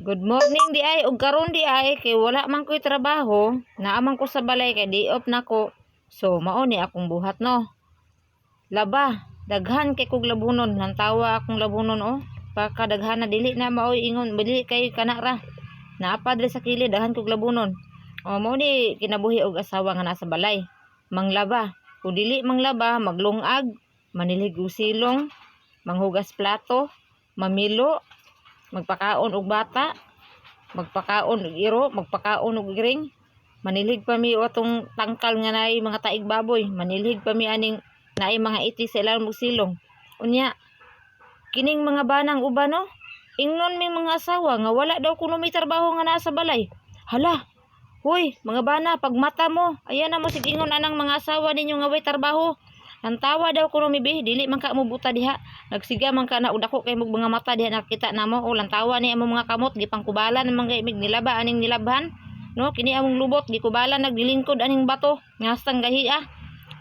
Good morning di ay ug karon di ay kay wala man ko'y trabaho, naaman ko sa balay kay di off na ko. So mao ni akong buhat no. Laba, daghan kay kog labunon, nantawa akong labunon oh. Pagkadaghan na dili na maoy ingon, dili kay kana ra. Naapa diri sa kilid daghan kog labunon. O mao kinabuhi og asawa nga nasa balay. Manglaba, kung dili manglaba, maglungag, manilig og silong, manghugas plato, mamilo, magpakaon og bata, magpakaon og iro, magpakaon og iring. Manilig pa mi atong tangkal nga naay mga taig baboy, manilig pa mi aning naay mga iti sa ilang silong. Unya, kining mga banang uban no, ingnon mi mga asawa nga wala daw kuno may trabaho nga naa sa balay. Hala, Hoy, mga bana, pag mata mo, ayan na mo sigingon anang mga asawa ninyo nga way trabaho. Nantawa daw kuno mi bi, dili man mo buta diha. Nagsiga man ka na udako kay mong mga mata diha nakita namo o lantawa ni among mga kamot gipangkubalan man gay mig nilaba aning nilabhan. No, kini among lubot gikubalan naglilingkod aning bato. Ngastang gahiya.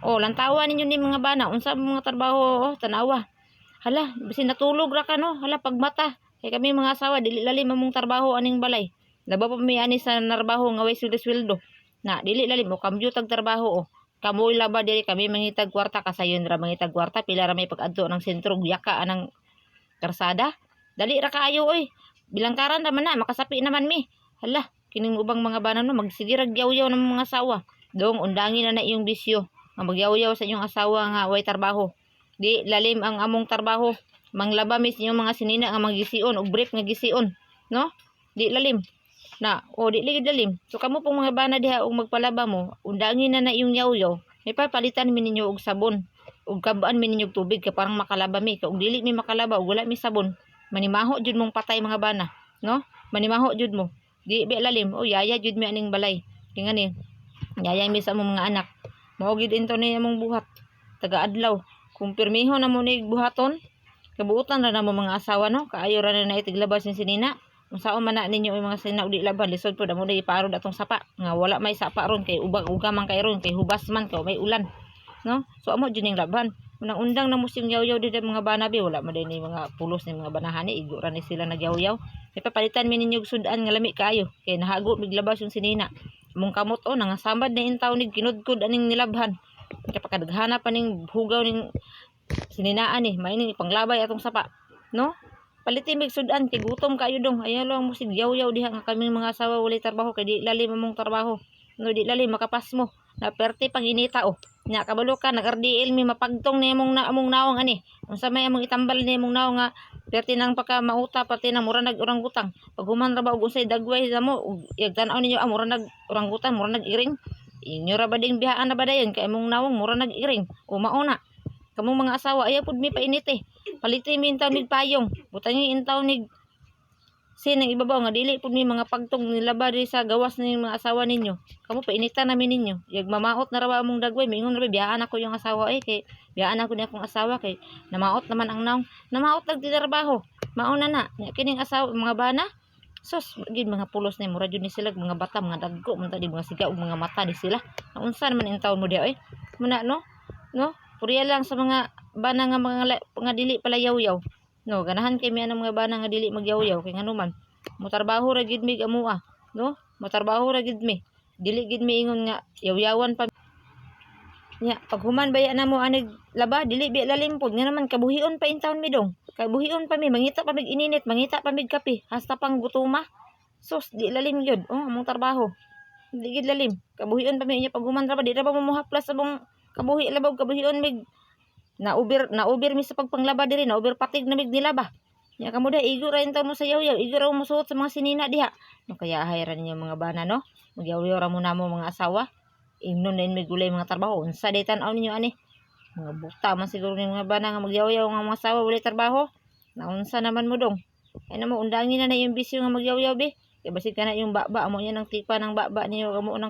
O lantawa ninyo ni mga bana, unsa mga trabaho oh, tanawa. Hala, bisin natulog ra ka no. Hala pagmata. Kay kami mga asawa dili lalim among trabaho aning balay. Laba pa mi ani sa narbaho nga way sweldo-sweldo. Na dili lalim mo kamyo tag trabaho o. Kamoy laba dili kami mangitag kwarta kasayon ra mangitag kwarta pila ra may pag-adto ng sentro yaka anang karsada. Dali ra kaayo oy. Bilangkaran naman na makasapi naman mi. Hala, kining ubang mga bana no magsigirag yaw-yaw ng mga asawa. Dong undangin na na iyong bisyo. Nga magyaw-yaw sa inyong asawa nga way trabaho. Di lalim ang among trabaho. Manglaba mis inyong mga sinina nga magision og brief nga gision. No? Di lalim na o di ligid lalim. So kamo pong mga bana diha og magpalaba mo undangin na na yung yaw-yaw may papalitan mi ninyo og sabon. Ug kabaan mi ninyo og tubig kay parang makalaba mi. Kay ug dili mi makalaba ug wala mi sabon. Manimaho jud mong patay mga bana. No? Manimaho jud mo. Di bi lalim. O yaya jud mi aning balay. Kay ngani yaya mi sa mga anak. Mao gid into ni among buhat. Taga adlaw kung pirmiho na mo ni buhaton. Kabuutan ra na mo mga asawa no? Kaayo ra na na itiglabas yung sinina Unsaon man na ninyo yung mga sinaw di laban lisod po damo day parod atong sapa. Nga wala may sapa ron kay ubag uga man kay ron kay hubas man kay may ulan. No? So amo jud ning laban. Unang undang na musing yaw-yaw di mga banabi. Wala din ni mga pulos ni mga banahani. Igo ra ni sila nagyaw-yaw. Kay papalitan mi ninyo sudan nga lami kayo kay nahago miglabas yung sinina. Mong kamot o nangasambad na intaw nig kinudkod aning nilabhan. Kay pakadaghana pa ning hugaw ning sininaan ni. May ning panglabay atong sapa. No palitin mig sudan kay gutom kayo dong. Ayan lang mo sig yaw-yaw diha nga kami mga asawa walay trabaho kay di lalim among trabaho. No di lalim makapas mo. Na perte pang inita oh. Nya kabalo ka nagardiil mi mapagtong ni among na among nawong ani. Unsa may among itambal ni among nawong nga perte nang pagka mauta pati na mura nag urangutang pag human ra ba og unsay dagway sa mo ug tan-aw ninyo ah, mura nag urangutang mura nag iring. Inyo ra ba ding bihaan na ba dayon kay among nawong mura nag iring. O mauna kamong mga asawa ayaw pud mi painit eh palitin mi intaw nig payong. Butangi intaw nig sinang ibabaw nga dili pud mi mga pagtong nilaba diri sa gawas ning mga asawa ninyo. Kamo painitan namin ninyo. Yag mamaot na ra ba among dagway mingon ra biyaan ako yung asawa eh kay biyaan ako ni akong asawa kay namaot naman ang naong namaot lang di trabaho mauna na nya kining asawa mga bana. Sus gid mga pulos na mura ni sila mga bata mga dagko man tadi mga siga ug mga mata di sila. Unsa naman in taon mo dia eh muna no? No puriya lang sa mga bana nga mga nga dili pala yaw-yaw. No ganahan kay mi mga bana nga dili magyaw-yaw kay nganuman motarbaho ra gid mi gamua no? Motarbaho ra gid mi. Dili gid mi ingon nga yaw-yawan pa nya pag human baya na mo anig laba dili bi lalim pod nga naman kabuhion pa in taon mi dong. Kabuhion pa mi mangita pa mig ininit mangita pa mig kape hasta pang gutuma. Sus di lalim gyud. Oh among trabaho di gid lalim. Kabuhion pa mi nya pag human ra ba di ra ba mo muhaplas sa bong kabuhi labaw kabuhion mig. Na ubir na ubir mi sa pagpanglaba diri na ubir patig na mig nilaba. Nya kamo da igo ra intaw mo sa yaw-yaw igo ra mo suot sa mga sinina diha. No kaya hayran ninyo mga bana no? Magyaw-yaw ra mo namo mga asawa. Ingnon na may gulay mga trabaho. Unsa day tan-aw ninyo ani? Mga buta man siguro ni mga bana nga magyaw-yaw nga mga asawa walay trabaho. Naunsa naman mo dong? Ay namo undangin na na yung bisyo nga magyaw-yaw be. Kay basig kana yung baba. Amo yan ang tipa ng baba niyo kamo ng